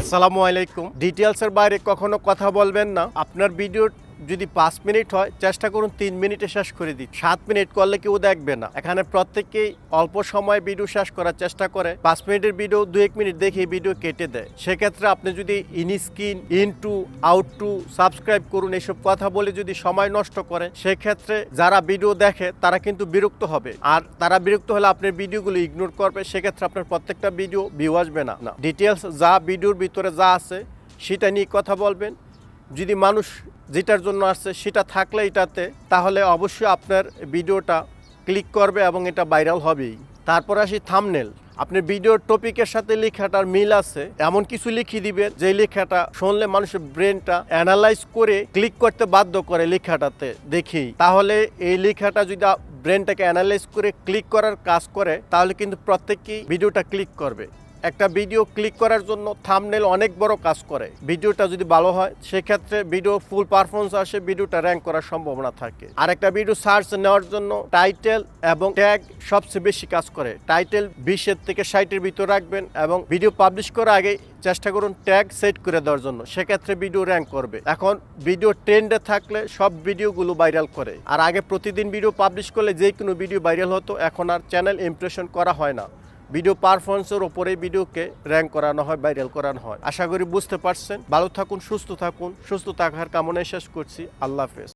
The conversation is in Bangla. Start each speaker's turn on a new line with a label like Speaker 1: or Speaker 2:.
Speaker 1: আসসালামু আলাইকুম। ডিটেলসের বাইরে কখনো কথা বলবেন না। আপনার ভিডিও যদি পাঁচ মিনিট হয়, চেষ্টা করুন তিন মিনিটে শেষ করে দিন সাত মিনিট করলে কেউ দেখবে না। এখানে প্রত্যেকেই অল্প সময় ভিডিও শেষ করার চেষ্টা করে। পাঁচ মিনিটের ভিডিও দু এক মিনিট দেখে ভিডিও কেটে দেয়। সেক্ষেত্রে আপনি যদি in screen in to out to subscribe করুন, এসব কথা বলে যদি সময় নষ্ট করে, সেক্ষেত্রে যারা ভিডিও দেখে, তারা কিন্তু বিরক্ত হবে। আর তারা বিরক্ত হলে আপনার ভিডিওগুলো ইগনোর করবে, সেক্ষেত্রে আপনার প্রত্যেকটা ভিডিও ভিউ আসবে না। ডিটেলস যা ভিডিওর ভিতরে যা আছে, সেটা নিয়ে কথা বলবেন। যদি মানুষ যেটার জন্য আসছে সেটা থাকলে এটাতে, তাহলে অবশ্যই আপনার ভিডিওটা ক্লিক করবে এবং এটা ভাইরাল হবেই। তারপর আসি থামনেল আপনি ভিডিওর টপিকের সাথে লেখাটার মিল আছে, এমন কিছু লিখে দিবেন যে লেখাটা শুনলে মানুষের ব্রেনটা অ্যানালাইজ করে ক্লিক করতে বাধ্য করে লেখাটাতে দেখি তাহলে এই লেখাটা যদি ব্রেনটাকে অ্যানালাইজ করে ক্লিক করার কাজ করে, তাহলে কিন্তু প্রত্যেকেই ভিডিওটা ক্লিক করবে। একটা ভিডিও ক্লিক করার জন্য থামনেল অনেক বড় কাজ করে। ভিডিওটা যদি ভালো হয়, সেক্ষেত্রে ভিডিও ফুল পারফরমেন্স আসে, ভিডিওটা র্যাঙ্ক করার সম্ভাবনা থাকে। আর একটা ভিডিও সার্চ নেওয়ার জন্য টাইটেল এবং ট্যাগ সবচেয়ে বেশি কাজ করে। টাইটেল বিশের থেকে ষাটের ভিতর রাখবেন এবং ভিডিও পাবলিশ করার আগে চেষ্টা করুন ট্যাগ সেট করে দেওয়ার জন্য। সেক্ষেত্রে ভিডিও র্যাঙ্ক করবে। এখন ভিডিও ট্রেন্ডে থাকলে সব ভিডিওগুলো ভাইরাল করে। আর আগে প্রতিদিন ভিডিও পাবলিশ করলে যে কোনো ভিডিও ভাইরাল হতো, এখন আর চ্যানেল ইমপ্রেশন করা হয় না। ভিডিও পারফরমেন্সের ওপরে ভিডিওকে র্যাঙ্ক করানো হয় ভাইরাল করানো হয়। আশা করি বুঝতে পারছেন। ভালো থাকুন, সুস্থ থাকুন। সুস্থ থাকার কামনায় শেষ করছি। আল্লাহ হাফেজ।